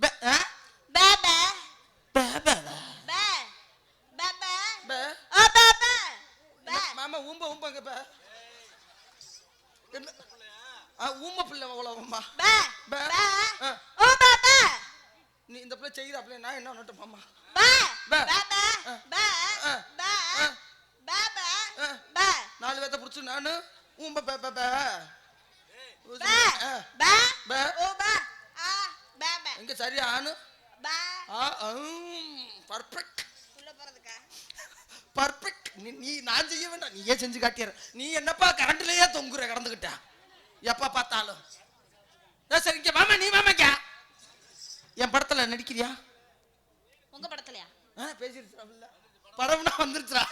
பே பே மாமா ஊம்ப ஊம்பங்க ஊம்ப பிள்ளை நீ இந்த பிள்ளை செய்கிறாப்ல நான் என்ன நட்டு மாமா நாலு பேத்த பிடிச்சி நானு ஊம்ப பே பே ஆ. பே பே. ஓ பே ஆ பே பே எங்க சரியா ஆனு பே ஆ பர்ஃபெக்ட் உள்ள போறதுக்கா பர்ஃபெக்ட் நீ நீ நான் செய்ய வேண்டாம் நீயே செஞ்சு காட்டிடுற நீ என்னப்பா கரண்ட்லயே தொங்குற கடந்துகிட்ட? எப்ப பார்த்தாலும். ஏய், சரி இங்க மாமா நீ மாமாக்கா என் படத்துல நடிக்கிறியா? உங்க படத்துலயா? பேசிருச்சா படம்னா வந்துருச்சுடா.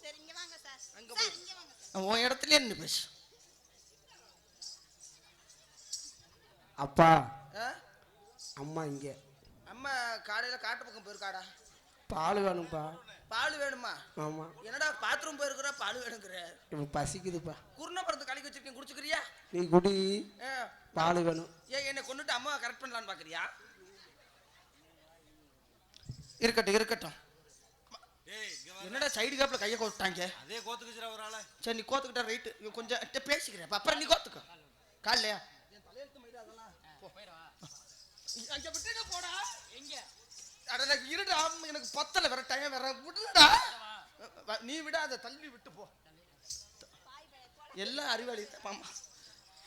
சரி இங்க வாங்க சார். அங்க சார் போய். இங்க வாங்க சார். உன் இடத்துலயே நின்று பேசு. அப்பா. ஆ? அம்மா இங்க. அம்மா காலையில காட்டு பக்கம் போயிருக்காடா? பால் வேணும்ப்பா பால் வேணுமா? ஆமா. என்னடா பாத்ரூம் போயிருக்கிற பால் வேணுங்கிற? இப்போ பசிக்குதுப்பா. குருணை படத்து கலக்கி வச்சிருக்கேன் குடிச்சுக்கிறியா? நீ குடி. பால் வேணும். ஏன் என்னை கொண்டுட்டு அம்மா கரெக்ட் பண்ணலான்னு பாக்குறியா? இருக்கட்டும் இருக்கட்டும். என்னடா சைடு கேப்ல கையை கோத்துட்டாங்க அதே கோத்துக்குச்சுடா ஒரு ஆளை. சரி நீ கோத்துக்கிட்ட ரைட்டு கொஞ்சம் என்கிட்ட பேசிக்கிறேன். அப்ப அப்புறம் நீ கோத்துக்கோ. காலையா அங்க விட்டுட்டு போடா. இருடா எனக்கு பத்தல வேற டைம் வேற விடுடா. நீ விடாத தள்ளி விட்டு போ. எல்லாம் அறிவாளி மாமா.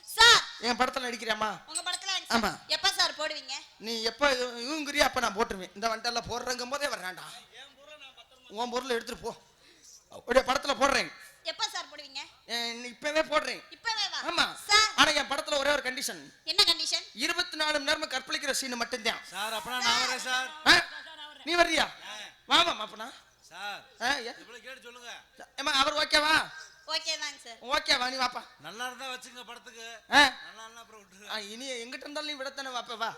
சார். என் படத்துல நடிக்கிறியாம்மா? உங்க படத்துல ஆமா. எப்ப சார் போடுவீங்க? நீ எப்ப இவங்கிறியா அப்ப நான் போட்டுருவேன். இந்த வண்டெல்லாம் போடுறங்கும் போதே வர்றான்டா. உன் பொருளை எடுத்துட்டு போ. அப்படியே படத்துல போடுறேன். எப்ப சார் போடுவீங்க? இப்பவே போடுறேன். இப்பவே வா. ஆமா. சார். ஆனா என் படத்துல ஒரே ஒரு கண்டிஷன் என்ன கண்டிஷன் இருபத்தி நாலு மணி நேரம் கற்பழிக்கிற சீன் மட்டும்தான். சார் அப்பனா நான் வரேன் சார்? நீ வர்றியா? வாமா அப்பனா சார்? இவ்வளவு கேட்டு சொல்லுங்க. ஏம்மா அவர் ஓகேவா? ஓகே தாங்க சார். ஓகேவா நீ வாப்பா. நல்லா இருந்தா வச்சுங்க படத்துக்கு? நல்லா அப்புறம் விட்டுரு இனி எங்கிட்ட இருந்தாலும் நீ விடத்தானே வாப்பா வா.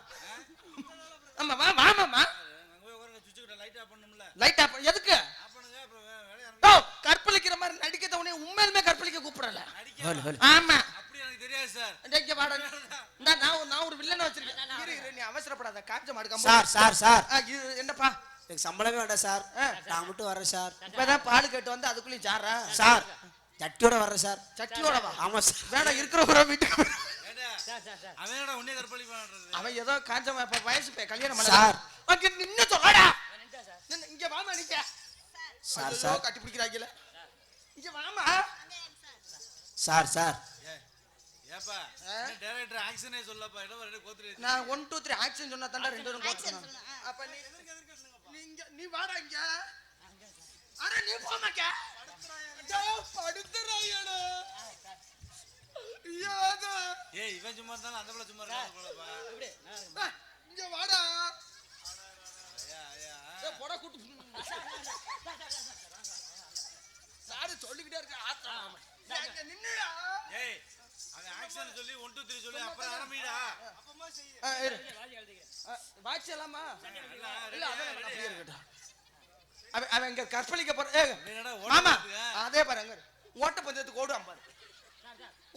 ஆமா வா கிட்ட லைட் ஆஃப் பண்ணும்ல. லைட் ஆஃப் எதுக்கு? கற்பழிக்கிற மாதிரி நடிக்கிறத உடனே உண்மையிலுமே கற்பழிக்க கூப்பிடல. நடிக்க? ஆமா. அப்படி எனக்கு தெரியாது சார். இங்க. இந்தா, நான் நான் ஒரு வில்லனை வச்சிருக்கேன். இரு, இரு, நீ அவசரப்படாத. காய்ச்ச மாடு சார் சார் சார். என்னப்பா எனக்கு சம்பளமே வேண்டாம் சார். நான் மட்டும் வரேன் சார். இப்பதான் பால் கேட்டு வந்து அதுக்குள்ளேயும் ஜாரா சார் சட்டியோட வர்றேன் சார். சட்டியோட வா ஆமா சார். வேணா இருக்கிற ஒரு வீட்டுக்கு அவன் என்னடா உன்னைய கற்பழி பண்றது அவன் ஏதோ காஞ்ச வயசு கல்யாணம் சார். நின்னு சொல்லடா நின்னு, இங்க வாமா நிக்க. Sir sir. கட்டி பிடிக்கிறாங்கல இங்க வாமா. Sir sir. ஏப்பா டைரக்டர் ஆக்ஷனே சொல்லப்பா. ரெண்டு கோத்துரு நான் ஒன் டூ த்ரீ ஆக்ஷன் சொன்னா தாண்டா ரெண்டு பேரும் ஆ. அப்ப நீ நீ இங்க நீ வாடா இங்க. அட நீ போமாக்க படுத்துறாயடா. ஏய் இவன் சும்மா இருந்தாலும் அந்த பிள்ளை சும்மா இங்க வாடா. ஐயா ஐயா ஏய், போடா கூட்டு. சாரு சொல்லிக்கிட்டே இருக்க இங்க நின்னுடா. ஏய் அவன் ஆக்ஷன் சொல்லி ஒன் டூ த்ரீ சொல்லி அப்புறம் ஆரம்பிடா. வாட்ச் எல்லாமா இல்ல இருக்கட்டும். அவன் அவன் இங்க கற்பழிக்க போற? அதே பாரு அங்க இரு. ஓட்ட பந்தயத்துக்கு ஓடுவான் பாரு.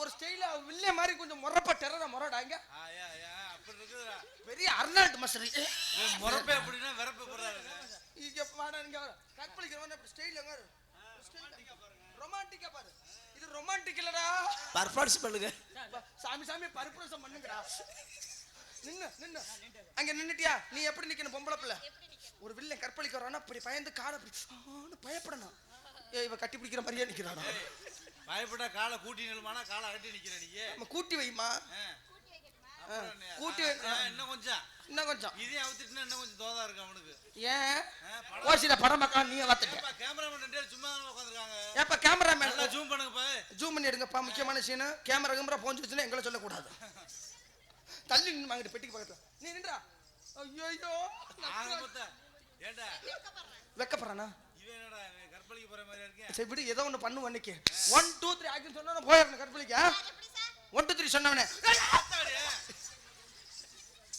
ஒரு ஸ்டைல வில்லே மாதிரி கொஞ்சம் முறப்ப டெரரா முறடாங்க பெரிய அர்னால்டு இவன் முறப்பே அப்படின்னா விறப்பே போறாரு. இங்க வாடா இங்க கற்பழிக்கிறவன் அப்படி ஸ்டைல் எங்க ரொமான்டிக்கா பாரு. இது ரொமான்டிக் இல்லடா. பர்ஃபார்மன்ஸ் பண்ணுங்க. சாமி சாமி பரிப்புரசம் பண்ணுங்கடா. நின்னு நின்னு அங்க நின்னுட்டியா? நீ எப்படி நிக்கணும் பொம்பளை பிள்ளை? ஒரு வில்ல கற்பழிக்க வரானா அப்படி பயந்து காலை அப்படி பயப்படணும். ஏய் இவ கட்டி பிடிக்கிற மாதிரியே நிக்கிறானா பயப்பட்டா காலை கூட்டி நிலுமானா காலை அகட்டி நிக்கிற நீ? நம்ம கூட்டி வைமா? கூட்டி இன்னும் கொஞ்சம். இன்னும் கொஞ்சம். இதையும் அவுத்துட்டுனா இன்னும் கொஞ்சம் தோதா இருக்கு அவனுக்கு. ஏன்? ஓசில படம் பார்க்கலாம் நீங்க பார்த்துட்ட ஏப்பா, கேமராமேன் ரெண்டு சும்மா உட்காந்துருக்காங்க ஏப்பா கேமராமேன் ஜூம் பண்ணுங்கப்பா. ஜூம் பண்ணி எடுங்கப்பா முக்கியமான சீனு கேமரா கேமரா போஞ்சு வச்சுன்னா எங்களை சொல்லக்கூடாது. தள்ளி நின்று வாங்கிட்டு பெட்டிக்கு பக்கத்துல. நீ நின்றா. ஐயோ வெக்கப்படுறானா. சரி விடு ஏதோ ஒன்று பண்ணு அன்னைக்கு ஒன் டூ த்ரீ ஆக்ஷன் சொன்னா போயிடணும் கற்பழிக்க ஒன் டூ த்ரீ சொன்னவனே.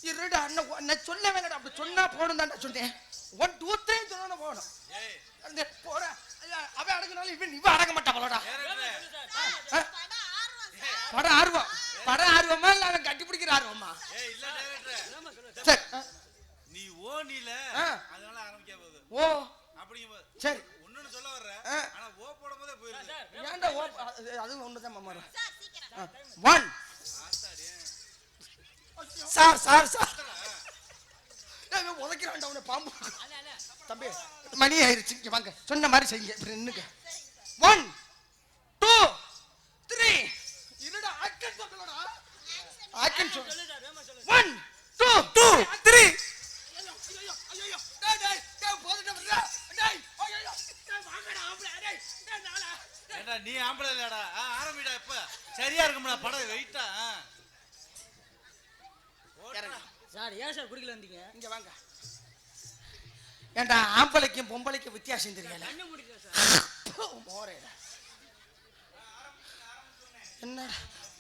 இருடா அண்ணன் நான் சொல்ல வேணாடா அப்படி சொன்னா போகணும் தான்டா சொன்னேன். ஒன் டூ த்ரீ சொன்னா போகணும். ஏய். அந்த ஐயா, அவன் அடங்கினாலும் இவன் இவன் அடங்க மாட்டான் அவளோடா படம் ஆர்வம் படம் ஆர்வமா இல்ல அவன் கட்டி பிடிக்கிற ஆர்வமா? ஏய் இல்ல டைரக்டர் சரி. ஆ, நீ ஓனில ஆ. அதனால ஆரம்பிக்க போகுது. ஓ. அப்படிங்கும்போது சரி. ஒண்ணுன்னு சொல்ல வர்ற. ஆ. ஆனா ஓ போடும் போதே போயிருது ஏன்டா ஓ அது- அதுவும் ஒண்ணுதான் மாமா சார் சீக்கிரம். One sir sir sir. உதைக்கிறான்டா உன்னை பாம்பு. தம்பி மணி ஆயிருச்சு. இங்க வாங்க. சொன்ன மாதிரி செய்யுங்க. இப்படி நின்னுங்க ஒன் டூ ஆக்கன் சொல்லு ஒன் டூ டூ த்ரீ ஏண்டா நீ ஆம்பளை இல்லடா ஆ, ஆரம்பிடா இப்ப. சரியா இருக்கும்டா படம் வெயிட்டா சார் ஏன் சார் குடிக்கல வந்தீங்க? இங்க வாங்க. ஏன்டா ஆம்பளைக்கும் பொம்பளைக்கும் வித்தியாசம் தெரியல. என்ன?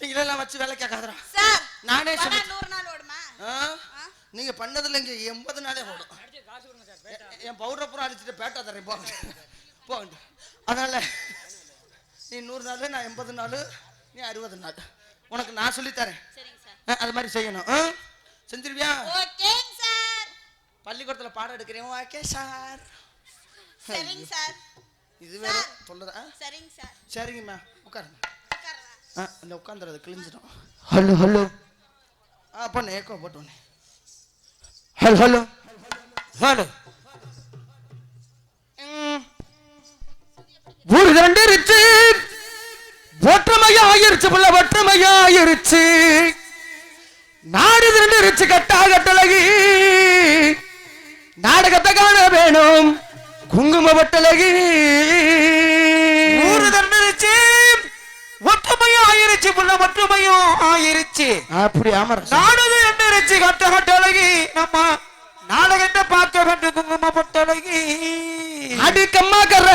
நீங்களெல்லாம் வச்சு வேலை கேட்காதடா. சார் நானே சொல்லி நூறு நாள் ஓடுமா? ஆ? நீங்க பண்ணதுல இங்க எண்பது நாளே ஓடும். என் பவுடர் பூரா அடிச்சுட்டு பேட்டா தரேன் போங்க. போங்க. அதனால நீ நூறு நாள் நான் எண்பது நாள் நீ அறுபது நாள். உனக்கு நான் சொல்லி தரேன். சரிங்க சார். அது மாதிரி செய்யணும். ஆ? செஞ்சிருவியா? பள்ளிக்கூடத்துல பாடம் எடுக்கிறேன் ஓகே சார். சரிங்க சார். இது வேற. சொல்லுதா? சரிங்க சார். சரிங்கம்மா உட்காருங்க இந்த உட்காந்துறது கிழிஞ்சிடும். Hello hello. ஆ பண்ணு ஏக்கோ போட்டு ஒன்று ஹலோ ஹலோ. ஹலோ ஊரு கண்டிருச்சு ஒற்றுமையா ஆயிருச்சு புள்ள ஒற்றுமையா ஆயிருச்சு நாடு திரண்டிருச்சு கட்டா கட்டழகி. நாடகத்தை காண வேணும். குங்கும வட்டழகி ஆயிருச்சு புள்ள ஒற்றுமையும் ஆயிருச்சு அப்படி ஆமர நாடகம் தண்டிருச்சு கட்ட கட்டழகி நம்ம நாடகத்தை பார்க்க வேண்டும் குங்கும பொட்டழகி. அடி கம்மாக்கற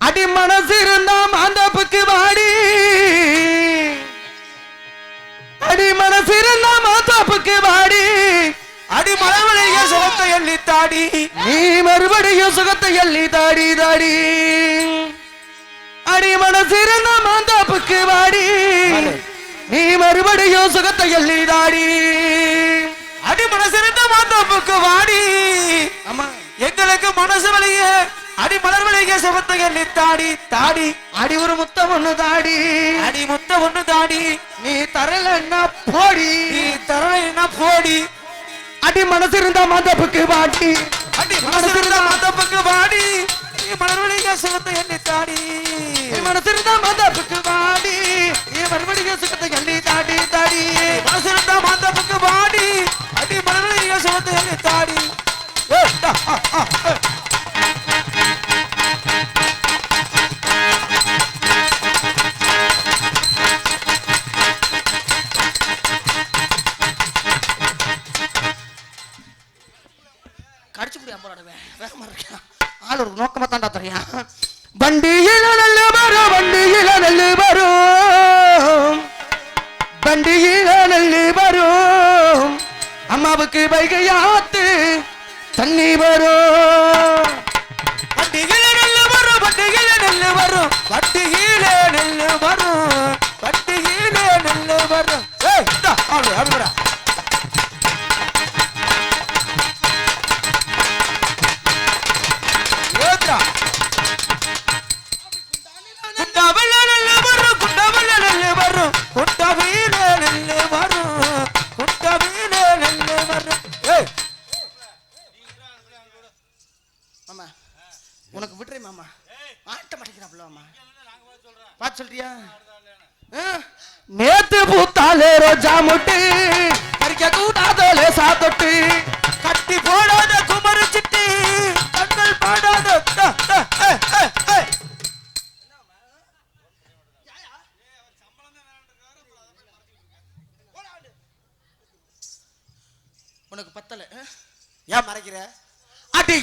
அடி மனசு இருந்தா மாந்தப்புக்கு வாடி. அடி மனசு இருந்தா மாந்தப்புக்கு வாடி. அடி மலவழிய சுகத்தை எண்ணி தாடி. நீ மறுபடியும் சுகத்தை எள்ளி தாடி தாடி. அடி மனசு இருந்தா மாந்தாப்புக்கு வாடி. நீ மறுபடியும் சுகத்தை எள்ளி தாடி. அடி மனசிருந்த மாந்தோப்புக்கு வாடி. ஆமா. எங்களுக்கு மனசு வழிய அடி மலர் வழிய சுகத்தை எண்ணி தாடி தாடி. அடி ஒரு முத்தம் ஒண்ணு தாடி. அடி முத்த ஒண்ணு தாடி. நீ தரலன்னா போடி? நீ தரலைன்னா போடி? அடி மனசு இருந்தா மாந்தப்புக்கு வாடி. அடி மனசு இருந்த மாந்தோப்புக்கு வாடி. நீ மலர் வழிய சுகத்தை எண்ணி தாடி. நீ மனசு வாடி. நீ மறுபடியும் சுகத்தை எள்ளி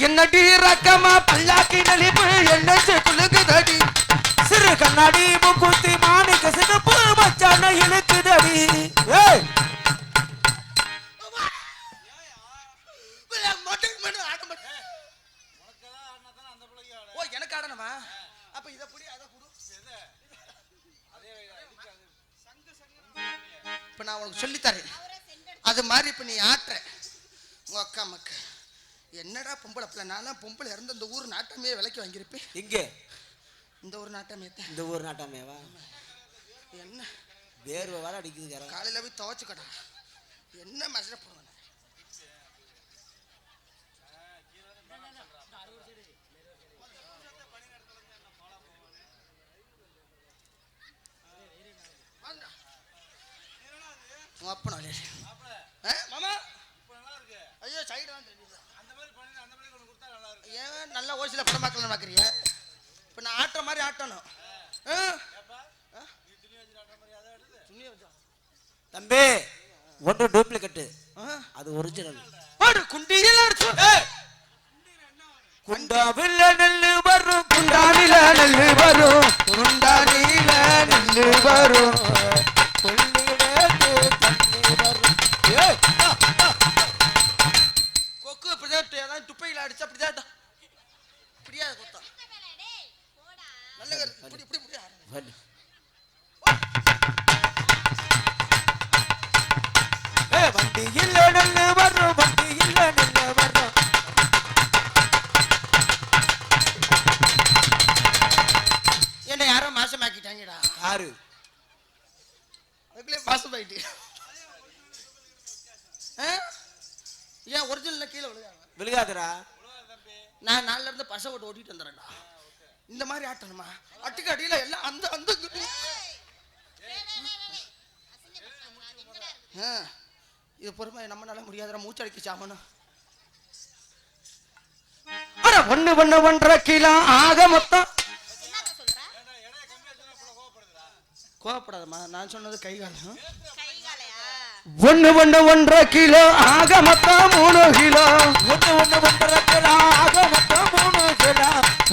என்னடி ரக்கமா பல்லாக்கி நலிப்பு என்ன குலுக்குதடி சிறு கண்ணாடி முக்குத்தி மாணிக்க சிறப்பு மச்சான இழுக்குதடி. ஏய்! ஓ எனக்கு ஆடணுமா? அப்ப இத புடி அத குடு. நான் உனக்கு சொல்லித்தரேன். அது மாதிரி இப்ப நீ ஆட்டுற. உங்க அக்கா மக்க என்னடா பொம்பளை பிள்ளை? நான்லாம் பொம்பளை இறந்து இந்த ஊர் நாட்டமே விலைக்கு வாங்கியிருப்பேன். இங்க இந்த ஊர் நாட்டமே தான். இந்த ஊர் நாட்டாமேவா என்ன? வேர்வை வர அடிக்குது காலையில் போய் துவைச்சுக்கடா. என்ன மசட போடுவேன் உன் அப்பனா இல்லையா? ஆ, மாமா ஐயோ சைடு தான் தெரியுது அந்த மாதிரி பண்ணி அந்த மாதிரி கொண்டு கொடுத்தா நல்லா இருக்கும் ஓசியில் படம் பார்க்கலாம் பார்க்குறிய இப்போ நான் ஆட்டுற மாதிரி ஆட்டணும். தம்பி ஒன்று டூப்ளிகேட்டு? அது ஒரிஜினல் போடு குண்டியில் குண்டாவில நெல்லு வரும். குண்டாவில நெல்லு வரும். குண்டாடியில நெல்லு வரும். ஏய், வண்டியில் நெல்லு வரும் வண்டியில் நெல்லு வரும் என்னை யாரோ மாசமாக்கிட்டாங்கடா? யாரு? அதுக்குள்ளே மாசமாயிட்டு? ஏன் ஒரிஜினல் கீழே விழுகாங்க விழுகாதுடா. நான் நாலுல இருந்து பசை ஓட்டு ஓட்டிட்டு வந்துடுறேன்டா. இந்த மாதிரி ஆட்டணுமா? அட்டுக்கு அடியில எல்லாம் அந்த அந்த இது பொறுமை நம்மளால முடியாதுடா மூச்சடிக்க சாமணும். ஒண்ணு ஒண்ணு ஒன்றரை கிலோ ஆக மொத்தம். கோவப்படாதம்மா நான் சொன்னது கை காலம் கை காலையா? ஒண்ணு ஒண்ணு ஒன்றரை கிலோ ஆக மொத்தம் மூணு கிலோ. ஒண்ணு ஒண்ணு ஒன்றரை கிலோ ஆக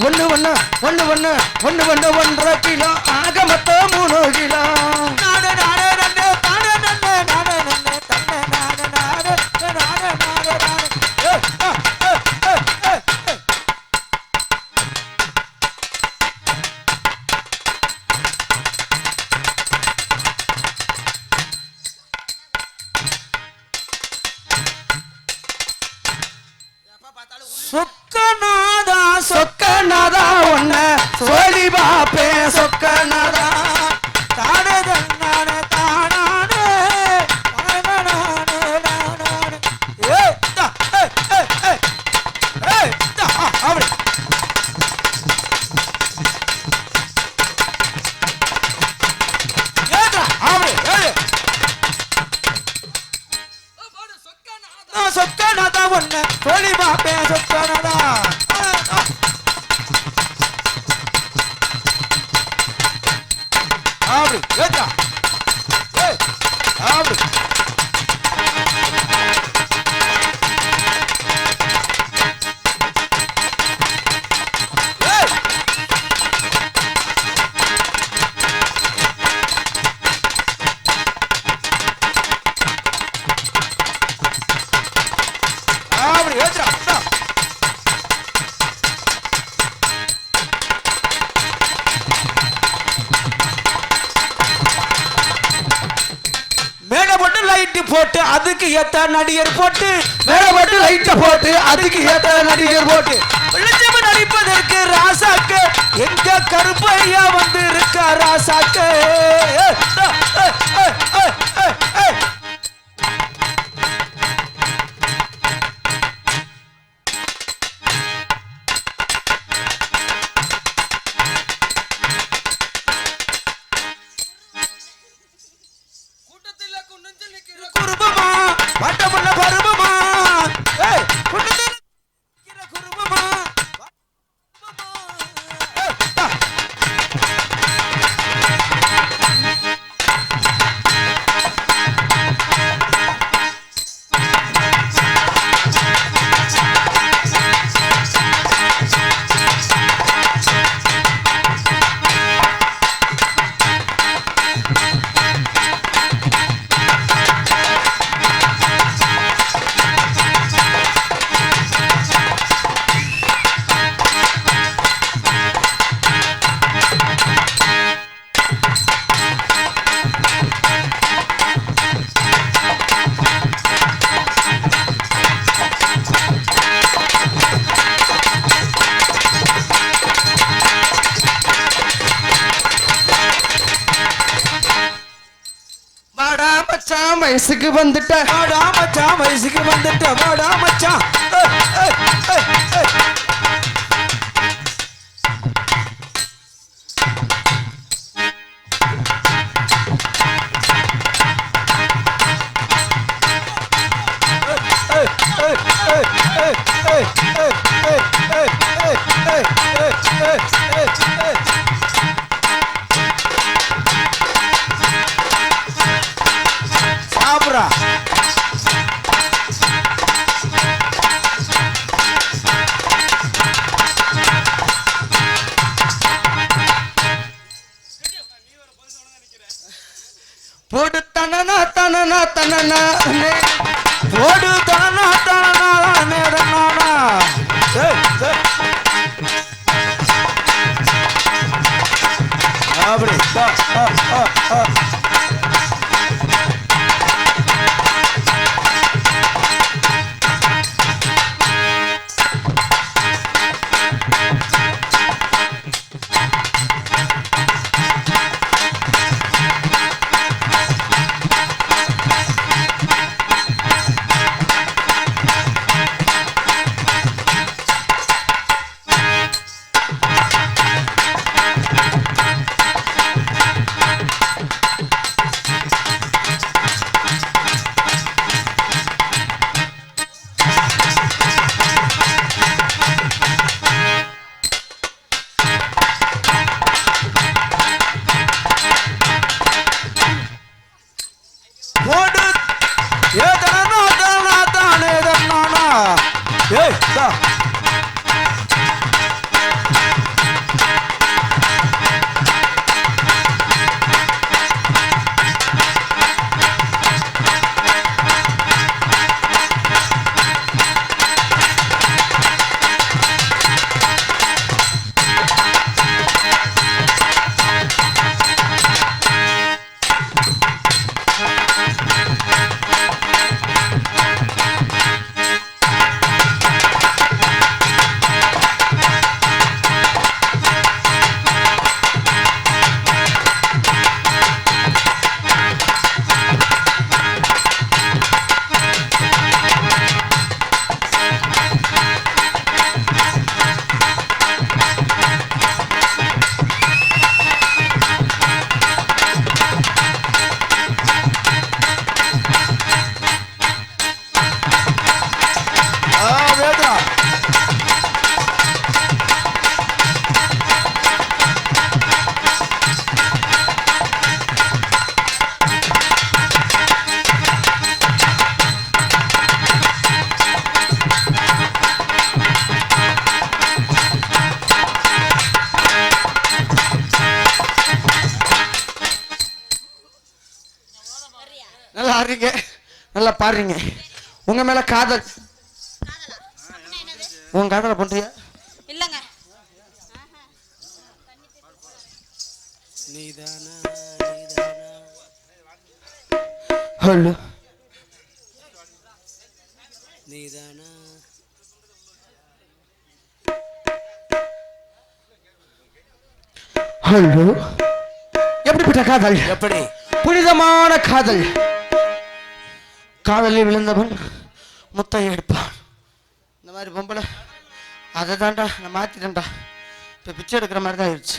ஒன்று ஒன்று ஒன்று ஒன்று ஒன்று ஒன்று ஒன்றரை கிலோ ஆக மொத்தம் மூணு கிலோ. போட்டு லைட்டு போட்டு அதுக்கு ஏத்த நடிகர் போட்டு மேடை போட்டு லைட்டை போட்டு அதுக்கு ஏத்த நடிகர் போட்டு. வெளிச்சம் நடிப்பதற்கு ராசாக்கு எங்க கருப்பையா வந்து இருக்க ராசாக்கு? மச்சான் வயசுக்கு வந்துட்ட வாடா மச்சான் வயசுக்கு வந்துட்ட வாடா மச்சான் நல்லா ஆடுறீங்க. நல்லா பாடுறீங்க. உங்க மேல காதல். காதலா அப்படின்னா என்னது உன் காதலை பண்றியா? இல்லங்க. ஹலோ. ஹலோ. எப்படிப்பட்ட காதல்? எப்படி? புனிதமான காதல். காதலில் விழுந்தவன் முத்தம் எடுப்பான். இந்த மாதிரி பொம்பளை அதை தான்டா நான் மாத்திட்டேன்டா. இப்போ பிச்சை எடுக்கிற மாதிரி தான் ஆயிடுச்சு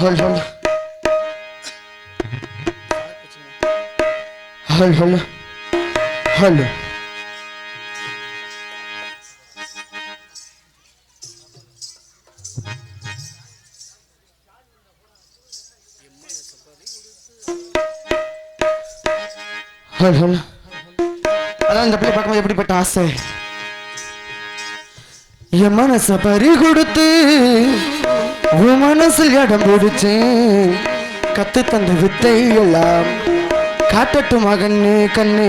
ஹோல் ஹோல் ஹல் ஹல் ஹல் சொல் அதான் இந்த பிள்ளை பார்க்கும்போது எப்படிப்பட்ட ஆசை? என் மனச பறி கொடுத்து உன் மனசில் இடம் பிடிச்சேன் கத்து தந்த வித்தை எல்லாம் காட்டட்டு மகன்னு கண்ணு.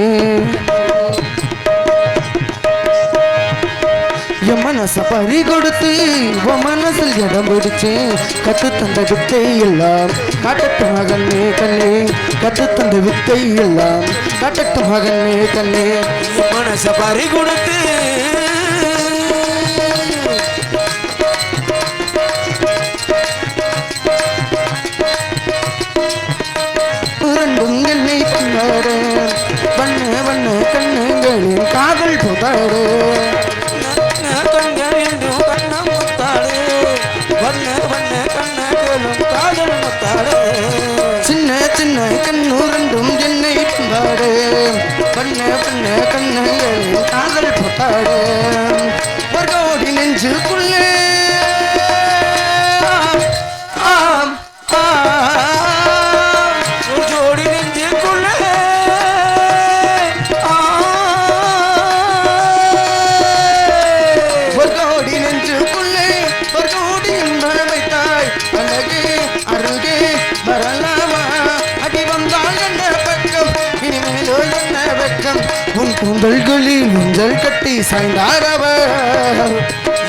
என் மனச பறி கொடுத்து உன் மனசில் இடம் பிடிச்சு கத்து தந்த வித்தை எல்லாம் காட்டட்டு மகனே கண்ணே கத்து தந்த வித்தை எல்லாம் காட்டட்டு மகனே கண்ணே. உன் மனச பறி கொடுத்து வண்ண வண்ண கண்ணுங்களின் காதல் புதாரே சண்டாரவ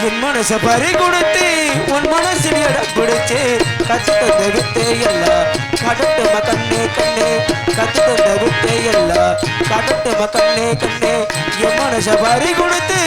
என் மனச பறி கொடுத்து உன் மனசில் இடம் பிடிச்சு கத்து தவிர்த்தே எல்லாம் கடட்டு மகண்ணே கண்ணே. கத்து தவிர்த்தே எல்லாம் கடட்டு மகண்ணே கண்ணே. என் மனச பறி கொடுத்து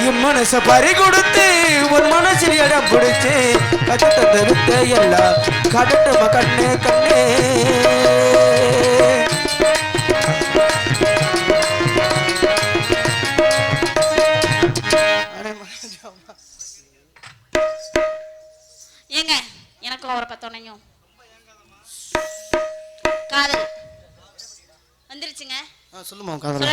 என் மனச பறி கொடுத்து உன் மனசில் இடம் பிடிச்சு கட்டத்தை தவிர்த்த எல்லாம் கடட்டம கண்ணு கண்ணு? ஏங்க எனக்கும் அவரை பத்தோனையும் காதல். வந்துருச்சுங்க. சொல்லுமா காதல்?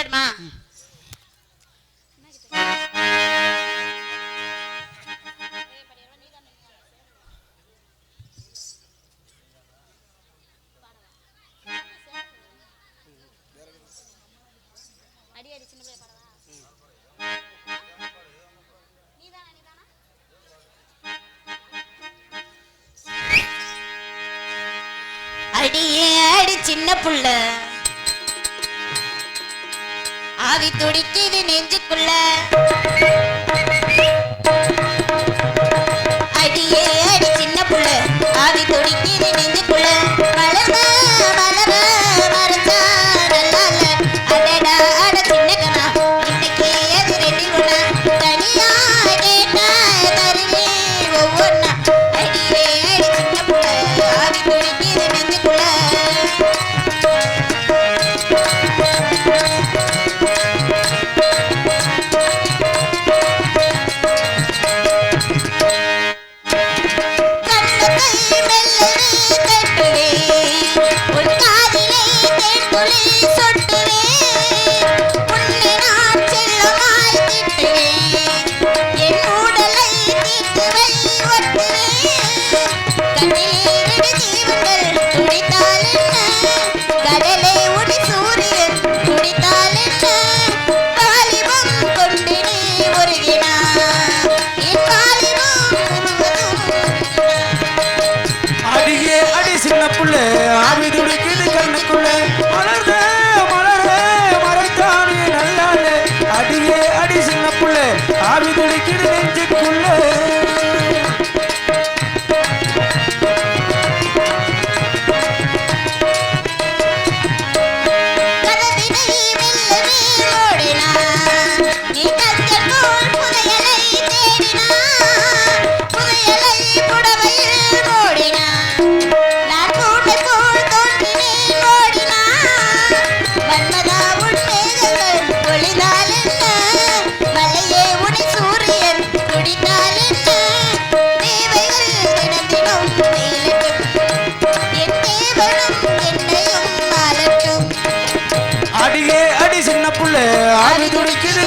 ஆவி துடிக்குது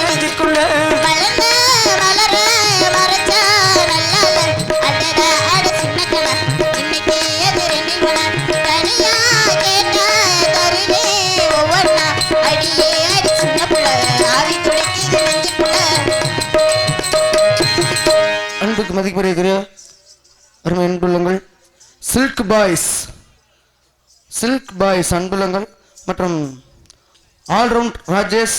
அன்புக்கு மதிப்புரைகிற அன்புள்ளங்கள் சில்க் பாய்ஸ் அன்புள்ளங்கள் மற்றும் ஆல்ரவுண்ட் ராஜேஷ்